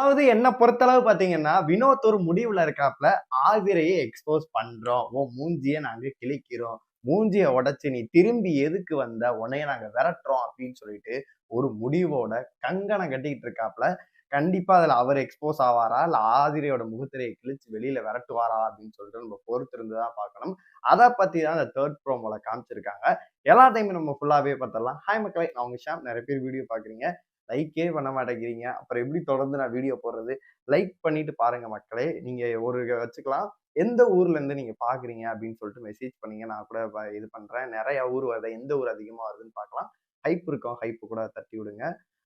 அதாவது என்ன பொறுத்தளவு பாத்தீங்கன்னா வினோத் ஒரு முடிவுல இருக்காப்ல ஆவிரையை எக்ஸ்போஸ் பண்றோம். ஓ மூஞ்சிய நாங்க கிழிக்கிறோம். மூஞ்சிய உடைச்சு நீ திரும்பி எதுக்கு வந்த? உன்னைய நாங்க விரட்டுறோம் அப்படின்னு சொல்லிட்டு ஒரு முடிவோட கங்கணம் கட்டிக்கிட்டு இருக்காப்ல. கண்டிப்பா அதுல அவர் எக்ஸ்போஸ் ஆவாரா? இல்ல ஆதிரையோட முகத்திரையை கிழிச்சு வெளியில விரட்டுவாரா? அப்படின்னு சொல்லிட்டு நம்ம பொறுத்து இருந்துதான் பார்க்கணும். அதை பத்தி தான் அந்த தேர்ட் ப்ரோமோல காமிச்சிருக்காங்க. எல்லா டைமும் நம்ம ஃபுல்லாவே பார்த்தலாம் ஹாய் மக்களை நான் உங்க ஷாம். நிறைய பேர் வீடியோ பாக்குறீங்க லைக்கே பண்ண மாட்டேங்கிறீங்க. அப்புறம் எப்படி தொடர்ந்து நான் வீடியோ போடுறது? லைக் பண்ணிட்டு பாருங்க மக்களே. நீங்க ஒரு வச்சுக்கலாம். எந்த ஊர்ல இருந்து நீங்க பாக்குறீங்க அப்படின்னு சொல்லிட்டு மெசேஜ் பண்ணீங்க. நான் கூட இது பண்றேன். நிறைய ஊர் வருது. எந்த ஊர் அதிகமா வருதுன்னு பார்க்கலாம். ஹைப் இருக்கும். ஹைப்பு கூட தட்டி விடுங்க.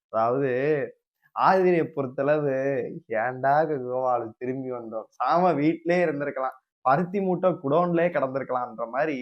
அதாவது ஆதிரியை பொறுத்தளவு ஏன்டா கோவாலு திரும்பி வந்தோம்? சாம வீட்டிலே இருந்திருக்கலாம். பருத்தி மூட்டை குடோன்லயே கிடந்திருக்கலாம்ன்ற மாதிரி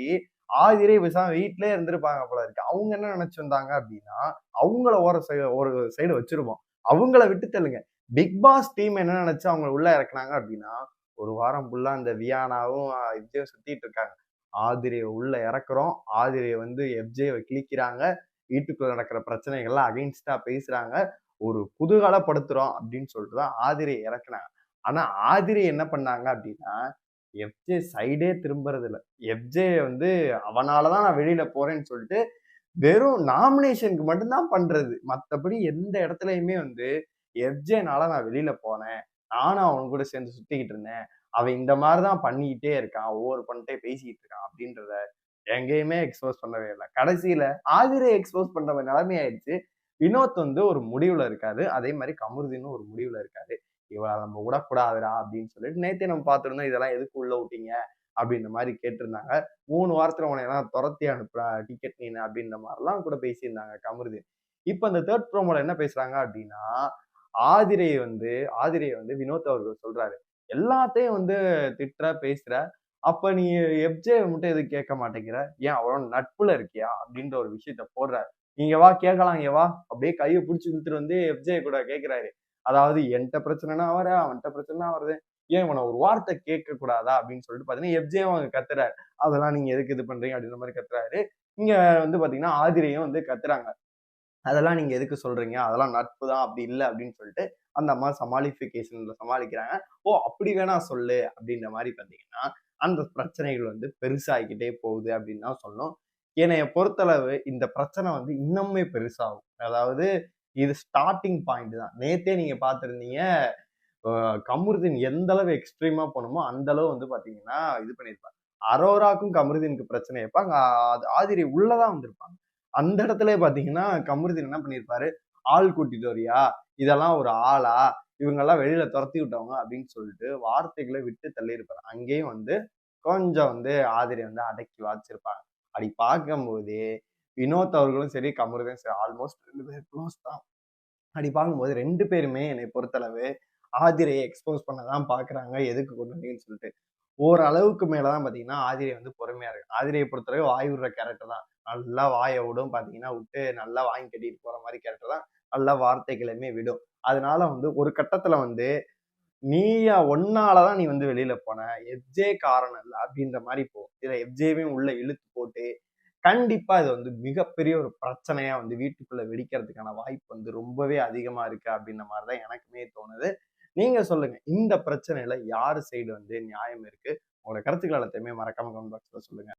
ஆதிரே பேசாம வீட்டிலே இருந்திருப்பாங்க போல இருக்கு. அவங்க என்ன நினைச்சிருந்தாங்க அப்படின்னா அவங்கள ஒரு சைடு ஒரு சைடு வச்சிருப்போம் அவங்கள விட்டு தள்ளுங்க. பிக் பாஸ் டீம் என்ன நினைச்சு அவங்க உள்ள இறக்குனாங்க அப்படின்னா ஒரு வாரம் ஃபுல்லா அந்த வியானாவும் எஃப்ஜேவும் சுத்திட்டு இருக்காங்க. ஆதிரியை உள்ள இறக்குறோம். ஆதிரியை வந்து எஃப்ஜேவை கிழிக்கிறாங்க. வீட்டுக்குள்ள நடக்கிற பிரச்சனைகள்லாம் அகைன்ஸ்டா பேசுறாங்க. ஒரு குதூகலப்படுத்துறோம் அப்படின்னு சொல்லிட்டு தான் ஆதிரியை இறக்குனாங்க. ஆனா ஆதிரி என்ன பண்ணாங்க அப்படின்னா எஃப்ஜே சைடே திரும்புறதில்ல. எஃப்ஜே வந்து அவனாலதான் நான் வெளியில போறேன்னு சொல்லிட்டு வெறும் நாமினேஷனுக்கு மட்டும்தான் பண்றது. மற்றபடி எந்த இடத்துலையுமே வந்து எஃப்ஜேனால நான் வெளியில போனேன். நானும் அவன் கூட சேர்ந்து சுத்திக்கிட்டு இருந்தேன். அவன் இந்த மாதிரி தான் பண்ணிக்கிட்டே இருக்கான். ஒவ்வொரு பண்ணிட்டே பேசிக்கிட்டு இருக்கான் அப்படின்றத எங்கேயுமே எக்ஸ்போஸ் பண்ணவே இல்லை. கடைசியில ஆதிரை எக்ஸ்போஸ் பண்ற மாதிரி நிலைமை ஆயிடுச்சு வினோத் வந்து ஒரு முடிவுல இருக்காரு. அதே மாதிரி கமருதீனும் ஒரு முடிவுல இருக்காரு. இவளை நம்ம விடக்கூடாதுடா அப்படின்னு சொல்லிட்டு நேத்தே நம்ம பார்த்துருந்தோம் இதெல்லாம் எதுக்கு உள்ள விட்டீங்க? அப்படின்ற மாதிரி கேட்டிருந்தாங்க. மூணு வாரத்துல உன எல்லாம் துரத்தி அனுப்புறா டிக்கெட் நீனு அப்படின்ற மாதிரிலாம் கூட பேசியிருந்தாங்க கமருதீன். இப்ப இந்த தேர்ட் ப்ரோமோல என்ன பேசுறாங்க அப்படின்னா ஆதிரையை வந்து ஆதிரையை வந்து வினோத் அவர்கள் சொல்றாரு. எல்லாத்தையும் வந்து திட்டுற பேசுற அப்ப நீ எப்ஜே மட்டும் எதுவும் கேட்க மாட்டேங்கிற? ஏன் அவரோட நட்புல இருக்கியா? அப்படின்ற ஒரு விஷயத்த போடுறாரு. நீங்க வா கேட்கலாம் இங்க வா. அப்படியே கையை பிடிச்சி இழுத்துட்டு வந்து எப்ஜே கூட கேட்கிறாரு. அதாவது என்கிட்ட பிரச்சனைனா அவரு அவன்கிட்ட பிரச்சனைனா வருது ஏன் இவனை ஒரு வார்த்தை கேட்க கூடாதா அப்படின்னு சொல்லிட்டு பாத்தீங்கன்னா எப்ஜே அவங்க கத்துறாரு. அதெல்லாம் நீங்க எதுக்கு இது பண்றீங்க? அப்படின்ற மாதிரி கத்துறாரு. இங்க வந்து பாத்தீங்கன்னா ஆதிரையும் வந்து கத்துறாங்க. அதெல்லாம் நீங்க எதுக்கு சொல்றீங்க? அதெல்லாம் நட்பு தான் அப்படி இல்லை. அப்படின்னு சொல்லிட்டு அந்த அம்மா சமாளிஃபிகேஷன்ல சமாளிக்கிறாங்க. ஓ அப்படி வேணா சொல்லு. அப்படின்ற மாதிரி பாத்தீங்கன்னா அந்த பிரச்சனைகள் வந்து பெருசாகிக்கிட்டே போகுது அப்படின்னு தான் சொல்லணும். என்னைய பொறுத்தளவு இந்த பிரச்சனை வந்து இன்னுமே பெருசாகும். அதாவது இது ஸ்டார்டிங் பாயிண்ட் தான். நேத்தே நீங்க பார்த்துருந்தீங்க கமருதீன் எந்த அளவு எக்ஸ்ட்ரீமா போனோமோ அந்த அளவு வந்து பாத்தீங்கன்னா இது பண்ணியிருப்பாங்க அரோராக்கும் கமருதீனுக்கு பிரச்சனை இருப்பாங்க ஆதிரி உள்ளதான் வந்திருப்பாங்க. அந்த இடத்துல பாத்தீங்கன்னா கமருதீன் என்ன பண்ணியிருப்பாரு? ஆள் கூட்டிட்டு வரியா? இதெல்லாம் ஒரு ஆளா? இவங்கெல்லாம் வெளியில துரத்தி விட்டவங்க அப்படின்னு சொல்லிட்டு வார்த்தைகளை விட்டு தள்ளியிருப்பாரு. அங்கேயும் வந்து கொஞ்சம் வந்து ஆதிரி வந்து அடக்கி வாச்சிருப்பாங்க. அப்படி பார்க்கும்போது வினோத் அவர்களும் சரி கமருதன் சரி ஆல்மோஸ்ட் ரெண்டு பேர் க்ளோஸ் தான். அப்படி பார்க்கும்போது ரெண்டு பேருமே என்னை பொறுத்தளவு ஆதிரையை எக்ஸ்போஸ் பண்ண தான் பார்க்குறாங்க எதுக்கு கொண்டு வந்தீங்கன்னு சொல்லிட்டு. ஓரளவுக்கு மேலே தான் பார்த்தீங்கன்னா ஆதிரை வந்து பொறுமையாக இருக்கு. ஆதிரையை பொறுத்தளவு வாய் விடுற கேரக்டர் தான். நல்லா வாயை விடும் பார்த்தீங்கன்னா விட்டு நல்லா வாங்கி கட்டிட்டு போகிற மாதிரி கேரக்டர் தான். நல்லா வார்த்தைகளுமே விடும். அதனால வந்து ஒரு கட்டத்தில் வந்து நீயா ஒன்னால தான் நீ வந்து வெளியில போன. எஃப்ஜே காரணம் இல்லை அப்படின்ற மாதிரி போ. இதில் எஃப்ஜேவையும் உள்ள இழுத்து போட்டு கண்டிப்பா இது வந்து மிகப்பெரிய ஒரு பிரச்சனையா வந்து வீட்டுக்குள்ள வெடிக்கிறதுக்கான வாய்ப்பு வந்து ரொம்பவே அதிகமா இருக்கு அப்படின்ற மாதிரிதான் எனக்குமே தோணுது. நீங்க சொல்லுங்க இந்த பிரச்சனையில யாரு சைடு வந்து நியாயம் இருக்கு? உங்களோட கருத்துக்கள் எல்லாத்தையுமே மறக்காம கமெண்ட் பாக்ஸ்ல சொல்லுங்க.